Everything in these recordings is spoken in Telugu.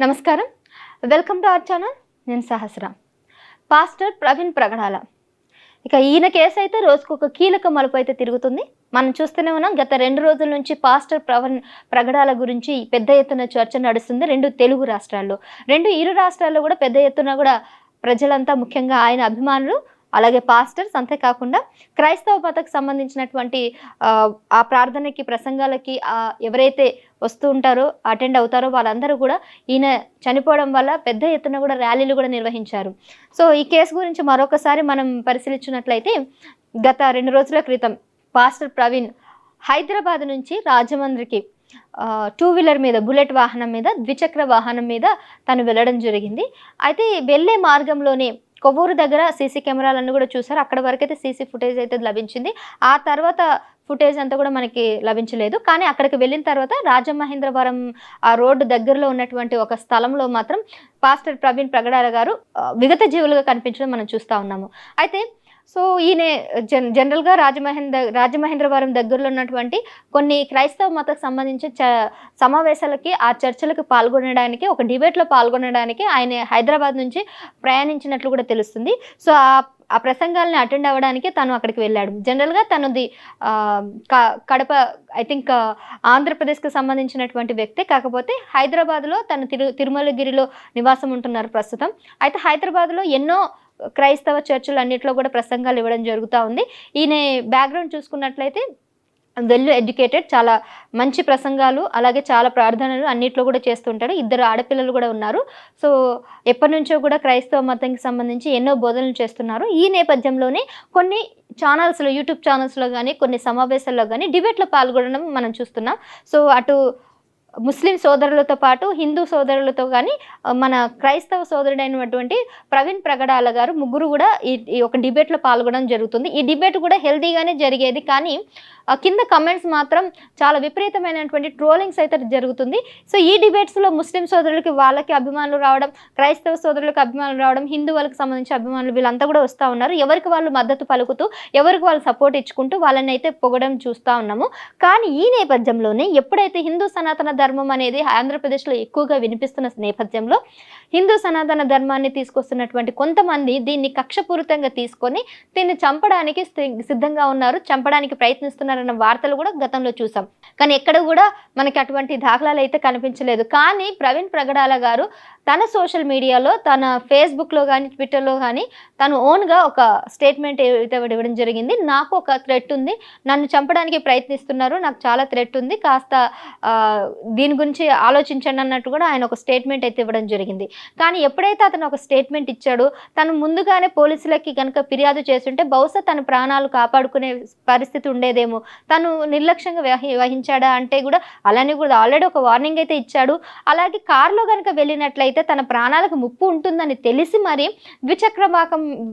నమస్కారం. వెల్కమ్ టు అవర్ ఛానల్ నేను సహస్ర. పాస్టర్ ప్రవీణ్ ప్రగడాల ఇక ఈయన కేసు అయితే రోజుకు ఒక కీలక మలుపు అయితే తిరుగుతుంది. మనం చూస్తూనే ఉన్నాం గత రెండు రోజుల నుంచి పాస్టర్ ప్రవీణ్ ప్రగడాల గురించి పెద్ద ఎత్తున చర్చ నడుస్తుంది రెండు తెలుగు రాష్ట్రాల్లో. రెండు ఇరు రాష్ట్రాల్లో కూడా పెద్ద ఎత్తున కూడా ప్రజలంతా ముఖ్యంగా ఆయన అభిమానులు అలాగే పాస్టర్స్ అంతేకాకుండా క్రైస్తవ మతకు సంబంధించినటువంటి ఆ, ప్రార్థనకి ప్రసంగాలకి ఎవరైతే వస్తూ ఉంటారో అటెండ్ అవుతారో వాళ్ళందరూ కూడా ఈయన చనిపోవడం వల్ల పెద్ద ఎత్తున కూడా ర్యాలీలు కూడా నిర్వహించారు. సో ఈ కేసు గురించి మరొకసారి మనం పరిశీలించినట్లయితే గత రెండు రోజుల క్రితం పాస్టర్ ప్రవీణ్ హైదరాబాద్ నుంచి రాజమండ్రికి టూ వీలర్ మీద బుల్లెట్ వాహనం మీద ద్విచక్ర వాహనం మీద తను వెళ్ళడం జరిగింది. అయితే వెళ్ళే మార్గంలోనే కొవ్వూరు దగ్గర సీసీ కెమెరాలన్నీ కూడా చూసారు అక్కడ వరకు అయితే సీసీ ఫుటేజ్ అయితే లభించింది. ఆ తర్వాత ఫుటేజ్ అంతా కూడా మనకి లభించలేదు. కానీ అక్కడికి వెళ్ళిన తర్వాత రాజమహేంద్రవరం ఆ రోడ్డు దగ్గరలో ఉన్నటువంటి ఒక స్థలంలో మాత్రం పాస్టర్ ప్రవీణ్ ప్రగడాల గారు విగత జీవులుగా కనిపించడం మనం చూస్తూ ఉన్నాము. అయితే సో ఈయన జన్ జనరల్గా రాజమహేంద్ర రాజమహేంద్రవరం దగ్గరలో ఉన్నటువంటి కొన్ని క్రైస్తవ మతకు సంబంధించి చ సమావేశాలకి ఆ చర్చలకు పాల్గొనడానికి ఒక డిబేట్లో పాల్గొనడానికి ఆయన హైదరాబాద్ నుంచి ప్రయాణించినట్లు కూడా తెలుస్తుంది. సో ఆ ఆ ప్రసంగాలను అటెండ్ అవ్వడానికి తను అక్కడికి వెళ్ళాడు. జనరల్గా తనది క- కడప ఐ థింక్ ఆంధ్రప్రదేశ్కి సంబంధించినటువంటి వ్యక్తి. కాకపోతే హైదరాబాద్లో తను తిరు తిరుమలగిరిలో నివాసం ఉంటున్నారు ప్రస్తుతం. అయితే హైదరాబాద్లో ఎన్నో క్రైస్తవ చర్చిలు అన్నింటిలో కూడా ప్రసంగాలు ఇవ్వడం జరుగుతూ ఉంది. ఈయన బ్యాక్గ్రౌండ్ చూసుకున్నట్లయితే వెల్ ఎడ్యుకేటెడ్ చాలా మంచి ప్రసంగాలు అలాగే చాలా ప్రార్థనలు అన్నిట్లో కూడా చేస్తుంటాడు. ఇద్దరు ఆడపిల్లలు కూడా ఉన్నారు. సో ఎప్పటి నుంచో కూడా క్రైస్తవ మతంకి సంబంధించి ఎన్నో బోధనలు చేస్తున్నారు. ఈ నేపథ్యంలోనే కొన్ని ఛానల్స్లో యూట్యూబ్ ఛానల్స్లో కానీ కొన్ని సమావేశాల్లో కానీ డిబేట్లో పాల్గొనడం మనం చూస్తున్నాం. సో అటు ముస్లిం సోదరులతో పాటు హిందూ సోదరులతో కానీ మన క్రైస్తవ సోదరుడైనటువంటి ప్రవీణ్ ప్రగడాల గారు ముగ్గురు కూడా ఈ ఒక డిబేట్లో పాల్గొనడం జరుగుతుంది. ఈ డిబేట్ కూడా హెల్తీగానే జరిగేది. కానీ కింద కమెంట్స్ మాత్రం చాలా విపరీతమైనటువంటి ట్రోలింగ్స్ అయితే జరుగుతుంది. సో ఈ డిబేట్స్లో ముస్లిం సోదరులకి వాళ్ళకి అభిమానులు రావడం క్రైస్తవ సోదరులకు అభిమానులు రావడం హిందువులకు వాళ్ళకి సంబంధించి అభిమానులు వీళ్ళంతా కూడా వస్తూ ఉన్నారు. ఎవరికి వాళ్ళు మద్దతు పలుకుతూ ఎవరికి వాళ్ళు సపోర్ట్ ఇచ్చుకుంటూ వాళ్ళని అయితే పొగడం చూస్తూ ఉన్నాము. కానీ ఈ నేపథ్యంలోనే ఎప్పుడైతే హిందూ సనాతన ధర్మం అనేది ఆంధ్రప్రదేశ్లో ఎక్కువగా వినిపిస్తున్న నేపథ్యంలో హిందూ సనాతన ధర్మాన్ని తీసుకొస్తున్నటువంటి కొంతమంది దీన్ని కక్షపూరితంగా తీసుకొని దీన్ని చంపడానికి సిద్ధంగా ఉన్నారు చంపడానికి ప్రయత్నిస్తున్నారన్న వార్తలు కూడా గతంలో చూసాం. కానీ ఎక్కడ కూడా మనకి అటువంటి దాఖలాలు అయితే కనిపించలేదు. కానీ ప్రవీణ్ ప్రగడాల గారు తన సోషల్ మీడియాలో తన ఫేస్బుక్లో కానీ ట్విట్టర్లో కానీ తను ఓన్గా ఒక స్టేట్మెంట్ అయితే ఇవ్వడం జరిగింది నాకు ఒక థ్రెట్ ఉంది. నన్ను చంపడానికి ప్రయత్నిస్తున్నారు నాకు చాలా థ్రెట్ ఉంది. కాస్త దీని గురించి ఆలోచించండి అన్నట్టు కూడా ఆయన ఒక స్టేట్మెంట్ అయితే ఇవ్వడం జరిగింది. కానీ ఎప్పుడైతే అతను ఒక స్టేట్మెంట్ ఇచ్చాడో తను ముందుగానే పోలీసులకి కనుక ఫిర్యాదు చేస్తుంటే బహుశా తన ప్రాణాలు కాపాడుకునే పరిస్థితి ఉండేదేమో. తను నిర్లక్ష్యంగా వహి వహించాడా అంటే కూడా అలానే కూడా ఆల్రెడీ ఒక వార్నింగ్ అయితే ఇచ్చాడు. అలాగే కారులో కనుక వెళ్ళినట్లయితే తన ప్రాణాలకు ముప్పు ఉంటుందని తెలిసి మరి ద్విచక్ర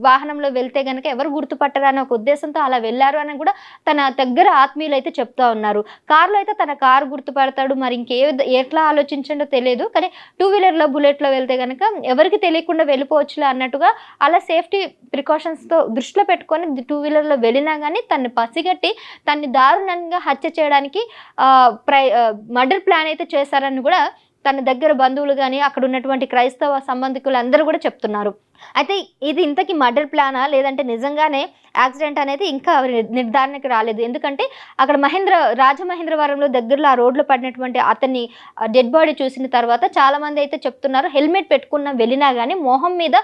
వాహనంలో వెళ్తే కనుక ఎవరు గుర్తుపట్టరా ఒక ఉద్దేశంతో అలా వెళ్ళారు అని కూడా తన దగ్గర ఆత్మీయులు అయితే చెప్తా ఉన్నారు. కారులో అయితే తన కారు గుర్తుపడతాడు మరి ఇంకే ఎట్లా ఆలోచించండో తెలియదు. కానీ టూ వీలర్లో బుల్లెట్లో వెళ్తే కనుక ఎవరికి తెలియకుండా వెళ్ళిపోవచ్చులే అన్నట్టుగా అలా సేఫ్టీ ప్రికాషన్స్తో దృష్టిలో పెట్టుకొని టూ వీలర్లో వెళ్ళినా కానీ తన్ని పసిగట్టి తన్ని దారుణంగా హత్య చేయడానికి ప్రై మర్డర్ ప్లాన్ అయితే చేశారని కూడా తన దగ్గర బంధువులు కానీ అక్కడ ఉన్నటువంటి క్రైస్తవ సంబంధికులు అందరూ కూడా చెప్తున్నారు. అయితే ఇది ఇంతకీ మర్డర్ ప్లానా? లేదంటే నిజంగానే యాక్సిడెంట్ అనేది ఇంకా నిర్ధారణకి రాలేదు. ఎందుకంటే అక్కడ మహేంద్ర రాజమహేంద్రవరంలో దగ్గరలో ఆ రోడ్లో పడినటువంటి అతన్ని డెడ్ బాడీ చూసిన తర్వాత చాలా మంది అయితే చెప్తున్నారు హెల్మెట్ పెట్టుకున్న వెళ్ళినా కానీ మొహం మీద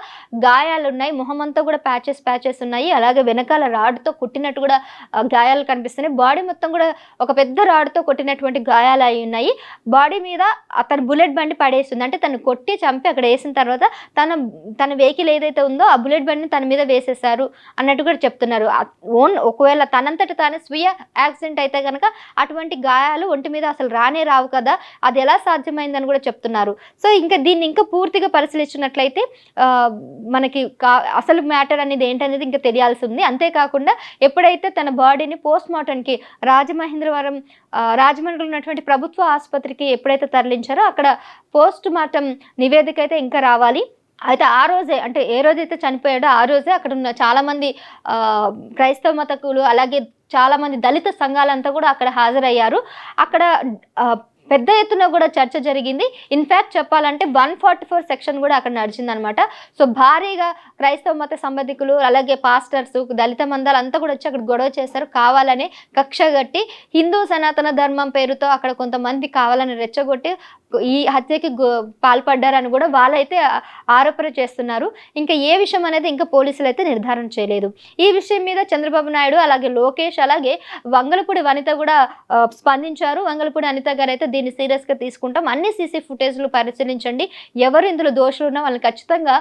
గాయాలు ఉన్నాయి మొహం అంతా కూడా ప్యాచెస్ ప్యాచెస్ ఉన్నాయి. అలాగే వెనకాల రాడ్తో కుట్టినట్టు కూడా గాయాలు కనిపిస్తున్నాయి. బాడీ మొత్తం కూడా ఒక పెద్ద రాడ్తో కొట్టినటువంటి గాయాలు అయి ఉన్నాయి. బాడీ మీద అతను బుల్లెట్ బండి పడేస్తుంది అంటే తను కొట్టి చంపి అక్కడ వేసిన తర్వాత తన తన వెహికల్ ఏదైతే ఉందో ఆ బుల్లెట్ బండిని తన మీద వేసేసారు అన్నట్టు కూడా చెప్తున్నారు. ఓన్ ఒకవేళ తనంతట తానే స్వీయ యాక్సిడెంట్ అయితే కనుక అటువంటి గాయాలు ఒంటి మీద అసలు రానే రావు కదా అది ఎలా సాధ్యమైందని కూడా చెప్తున్నారు. సో ఇంకా దీన్ని ఇంకా పూర్తిగా పరిశీలించినట్లయితే మనకి కా అసలు మ్యాటర్ అనేది ఏంటనేది ఇంకా తెలియాల్సి ఉంది. అంతేకాకుండా ఎప్పుడైతే తన బాడీని పోస్ట్ మార్టంకి రాజమహేంద్రవరం రాజమండ్రిలో ఉన్నటువంటి ప్రభుత్వ ఆసుపత్రికి ఎప్పుడైతే తరలించారో అక్కడ పోస్ట్ మార్టం నివేదిక అయితే ఇంకా రావాలి. అయితే ఆ రోజే అంటే ఏ రోజైతే చనిపోయాడో ఆ రోజే అక్కడ ఉన్న చాలా మంది క్రైస్తవ మతకులు అలాగే చాలా మంది దళిత సంఘాలంతా కూడా అక్కడ హాజరయ్యారు. అక్కడ పెద్ద ఎత్తున కూడా చర్చ జరిగింది. ఇన్ఫ్యాక్ట్ చెప్పాలంటే వన్ ఫార్టీ ఫోర్ సెక్షన్ కూడా అక్కడ నడిచిందనమాట. సో భారీగా క్రైస్తవ మత సంబంధికులు అలాగే పాస్టర్స్ దళిత మందాలు అంతా కూడా వచ్చి అక్కడ గొడవ చేశారు. కావాలని కక్ష కట్టి హిందూ సనాతన ధర్మం పేరుతో అక్కడ కొంతమంది కావాలని రెచ్చగొట్టి ఈ హత్యకి పాల్పడ్డారని కూడా వాళ్ళైతే ఆరోపణ చేస్తున్నారు. ఇంకా ఏ విషయం అనేది ఇంకా పోలీసులు అయితే నిర్ధారణ చేయలేదు. ఈ విషయం మీద చంద్రబాబు నాయుడు అలాగే లోకేష్ అలాగే వంగలపూడి వనిత కూడా స్పందించారు. వంగలపూడి అనిత గారు అయితే దీన్ని సీరియస్గా తీసుకుంటాం. అన్ని సీసీ ఫుటేజ్లు పరిశీలించండి. ఎవరు ఇందులో దోషులు ఉన్నా వాళ్ళని ఖచ్చితంగా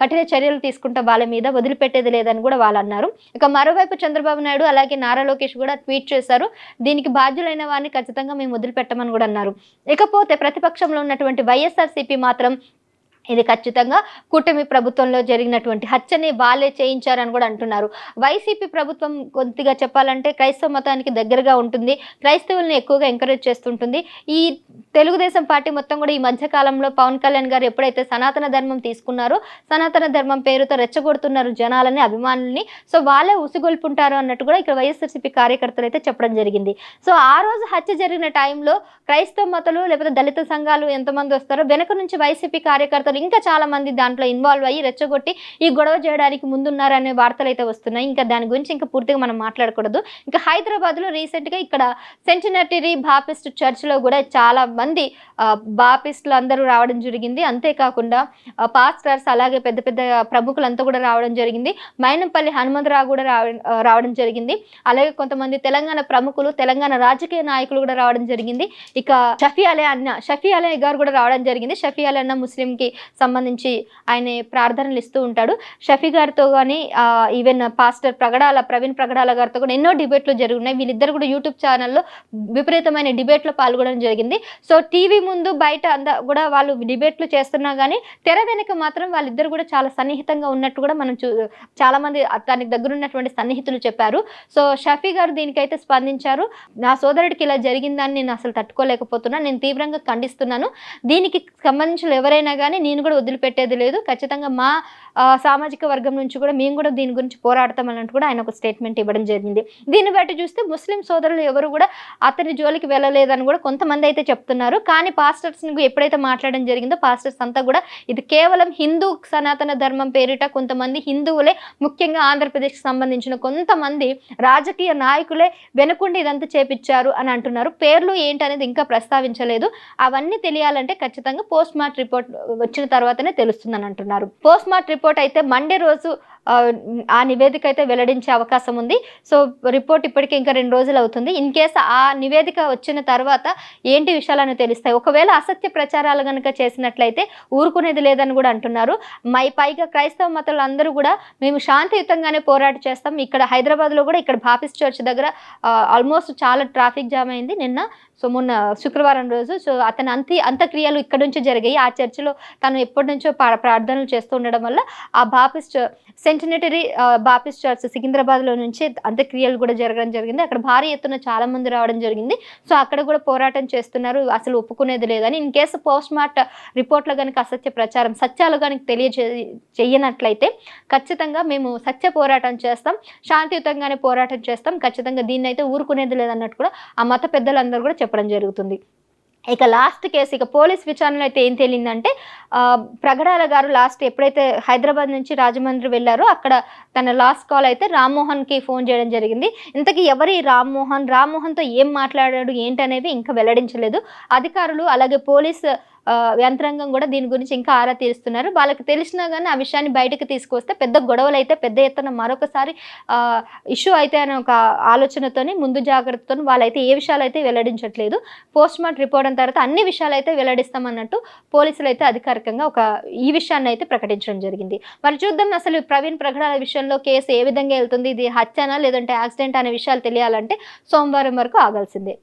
కఠిన చర్యలు తీసుకుంటే వాళ్ళ మీద వదిలిపెట్టేది లేదని కూడా వాళ్ళు అన్నారు. ఇక మరోవైపు చంద్రబాబు నాయుడు అలాగే నారా లోకేష్ కూడా ట్వీట్ చేశారు. దీనికి బాధ్యులైన వారిని ఖచ్చితంగా మేము వదిలిపెట్టమని కూడా అన్నారు. ఇకపోతే ప్రతిపక్షంలో ఉన్నటువంటి వైఎస్ఆర్సీపీ మాత్రం ఇది ఖచ్చితంగా కూటమి ప్రభుత్వంలో జరిగినటువంటి హత్యని వాళ్ళే చేయించారని కూడా అంటున్నారు. వైసీపీ ప్రభుత్వం కొద్దిగా చెప్పాలంటే క్రైస్తవ మతానికి దగ్గరగా ఉంటుంది. క్రైస్తవుల్ని ఎక్కువగా ఎంకరేజ్ చేస్తుంటుంది. ఈ తెలుగుదేశం పార్టీ మొత్తం కూడా ఈ మధ్య కాలంలో పవన్ కళ్యాణ్ గారు ఎప్పుడైతే సనాతన ధర్మం తీసుకున్నారో సనాతన ధర్మం పేరుతో రెచ్చగొడుతున్నారు జనాలని అభిమానుల్ని సో వాళ్ళే ఉసిగొల్పుంటారు అన్నట్టు కూడా ఇక్కడ వైఎస్ఆర్సీపీ కార్యకర్తలు అయితే చెప్పడం జరిగింది. సో ఆ రోజు హత్య జరిగిన టైంలో క్రైస్తవ మతలు లేకపోతే దళిత సంఘాలు ఎంతమంది వస్తారో వెనక నుంచి వైసీపీ కార్యకర్తలు ఇంకా చాలా మంది దాంట్లో ఇన్వాల్వ్ అయ్యి రెచ్చగొట్టి ఈ గొడవ చేయడానికి ముందున్నారనే వార్తలు అయితే వస్తున్నాయి. ఇంకా దాని గురించి ఇంకా పూర్తిగా మనం మాట్లాడకూడదు. ఇంకా హైదరాబాద్లో రీసెంట్గా ఇక్కడ సెంటినటరీ బాపిస్ట్ చర్చ్లో కూడా చాలా మంది బాపిస్టులు అందరూ రావడం జరిగింది. అంతేకాకుండా పాస్టర్స్ అలాగే పెద్ద పెద్ద ప్రముఖులంతా కూడా రావడం జరిగింది. మైనంపల్లి హనుమంతరావు కూడా రావ- రావడం జరిగింది. అలాగే కొంతమంది తెలంగాణ ప్రముఖులు తెలంగాణ రాజకీయ నాయకులు కూడా రావడం జరిగింది. ఇక షఫీ అలే అన్న షఫీ అలే గారు కూడా రావడం జరిగింది. షఫీ అలే అన్న ముస్లింకి సంబంధించి ఆయన ప్రార్థనలు ఇస్తూ ఉంటాడు. షఫీ గారితో కానీ ఈవెన్ పాస్టర్ ప్రగడాల ప్రవీణ్ ప్రగడాల గారితో కూడా ఎన్నో డిబేట్లు జరుగున్నాయి వీళ్ళిద్దరు కూడా యూట్యూబ్ ఛానల్లో విపరీతమైన డిబేట్లో పాల్గొనడం జరిగింది. సో టీవీ ముందు బయట అంద కూడా వాళ్ళు డిబేట్లు చేస్తున్నా కానీ తెర వెనుక మాత్రం వాళ్ళిద్దరు కూడా చాలా సన్నిహితంగా ఉన్నట్టు కూడా మనం చూ చాలా మంది దానికి దగ్గర ఉన్నటువంటి సన్నిహితులు చెప్పారు. సో షఫీ గారు దీనికైతే స్పందించారు. నా సోదరుడికి ఇలా జరిగిందని నేను అసలు తట్టుకోలేకపోతున్నా నేను తీవ్రంగా ఖండిస్తున్నాను. దీనికి సంబంధించిన ఎవరైనా కానీ నేను కూడా వదిలిపెట్టేది లేదు. ఖచ్చితంగా మా సామాజిక వర్గం నుంచి కూడా మేము కూడా దీని గురించి పోరాడతాం అన్నట్టు కూడా ఆయన ఒక స్టేట్మెంట్ ఇవ్వడం జరిగింది. దీన్ని బట్టి చూస్తే ముస్లిం సోదరులు ఎవరు కూడా అతని జోలికి వెళ్ళలేదని కూడా కొంతమంది అయితే చెప్తున్నారు. కానీ పాస్టర్స్ ఎప్పుడైతే మాట్లాడడం జరిగిందో పాస్టర్స్ అంతా కూడా ఇది కేవలం హిందూ సనాతన ధర్మం పేరిట కొంతమంది హిందువులే ముఖ్యంగా ఆంధ్రప్రదేశ్కి సంబంధించిన కొంతమంది రాజకీయ నాయకులే వెనుకుండి ఇదంతా చేపించారు అని అంటున్నారు. పేర్లు ఏంటనేది ఇంకా ప్రస్తావించలేదు. అవన్నీ తెలియాలంటే ఖచ్చితంగా పోస్ట్ మార్ట్ రిపోర్ట్ వచ్చిన తర్వాతనే తెలుస్తుందని అంటున్నారు. పోస్ట్ మార్ట్ రిపోర్ట్ అయితే మండే రోజు ఆ, నివేదిక అయితే వెల్లడించే అవకాశం ఉంది. సో రిపోర్ట్ ఇప్పటికే ఇంకా రెండు రోజులు అవుతుంది. ఇన్ కేస్ ఆ నివేదిక వచ్చిన తర్వాత ఏంటి విషయాలను తెలుస్తాయి. ఒకవేళ అసత్య ప్రచారాలు కనుక చేసినట్లయితే ఊరుకునేది లేదని కూడా అంటున్నారు. మై పైగా క్రైస్తవ మతాలు అందరూ కూడా మేము శాంతియుతంగానే పోరాట చేస్తాం. ఇక్కడ హైదరాబాద్లో కూడా ఇక్కడ బాపిస్ట్ చర్చ్ దగ్గర ఆల్మోస్ట్ చాలా ట్రాఫిక్ జామ్ అయింది నిన్న. సో మొన్న శుక్రవారం రోజు. సో అతని అంత్య అంత్యక్రియలు ఇక్కడ నుంచి జరిగాయి. ఆ చర్చిలో తను ఎప్పటి నుంచో ప్రార్థనలు చేస్తూ ఉండడం వల్ల ఆ బాపిస్ట్ సెంటినటరీ బాపిస్ట్ చర్చ్ సికింద్రాబాద్లో నుంచి అంత్యక్రియలు కూడా జరగడం జరిగింది. అక్కడ భారీ ఎత్తున చాలా మంది రావడం జరిగింది. సో అక్కడ కూడా పోరాటం చేస్తున్నారు. అసలు ఒప్పుకునేది లేదని. ఇన్ కేసు పోస్ట్ మార్ట్ రిపోర్ట్లో కనుక అసత్య ప్రచారం సత్యాలు కనుక తెలియజే చెయ్యనట్లయితే ఖచ్చితంగా మేము సత్య పోరాటం చేస్తాం. శాంతియుతంగానే పోరాటం చేస్తాం. ఖచ్చితంగా దీన్ని అయితే ఊరుకునేది లేదన్నట్టు కూడా ఆ మత పెద్దలందరూ కూడా చెప్పడం జరుగుతుంది. ఇక లాస్ట్ కేసు ఇక పోలీస్ విచారణలో అయితే ఏం తేలిందంటే ప్రగడాల గారు లాస్ట్ ఎప్పుడైతే హైదరాబాద్ నుంచి రాజమండ్రి వెళ్ళారో అక్కడ తన లాస్ట్ కాల్ అయితే రామ్మోహన్కి ఫోన్ చేయడం జరిగింది. ఇంతకీ ఎవరి రామ్మోహన్? రామ్మోహన్తో ఏం మాట్లాడాడు? ఏంటనేవి ఇంకా వెల్లడించలేదు. అధికారులు అలాగే పోలీస్ యంత్రాంగం కూడా దీని గురించి ఇంకా ఆరా తీరుస్తున్నారు. వాళ్ళకి తెలిసినా కానీ ఆ విషయాన్ని బయటకు తీసుకొస్తే పెద్ద గొడవలు అయితే పెద్ద ఎత్తున మరొకసారి ఇష్యూ అయితే అనే ఒక ఆలోచనతోని ముందు జాగ్రత్తతో వాళ్ళైతే ఏ విషయాలు అయితే వెల్లడించట్లేదు పోస్ట్ మార్టం రిపోర్ట్ అయిన తర్వాత అన్ని విషయాలు అయితే వెల్లడిస్తామన్నట్టు పోలీసులు అయితే అధికారికంగా ఒక ఈ విషయాన్ని అయితే ప్రకటించడం జరిగింది. మరి చూద్దాం అసలు ప్రవీణ్ ప్రకటన విషయంలో కేసు ఏ విధంగా వెళ్తుంది ఇది హత్యనా లేదంటే యాక్సిడెంట్ అనే విషయాలు తెలియాలంటే సోమవారం వరకు ఆగాల్సిందే.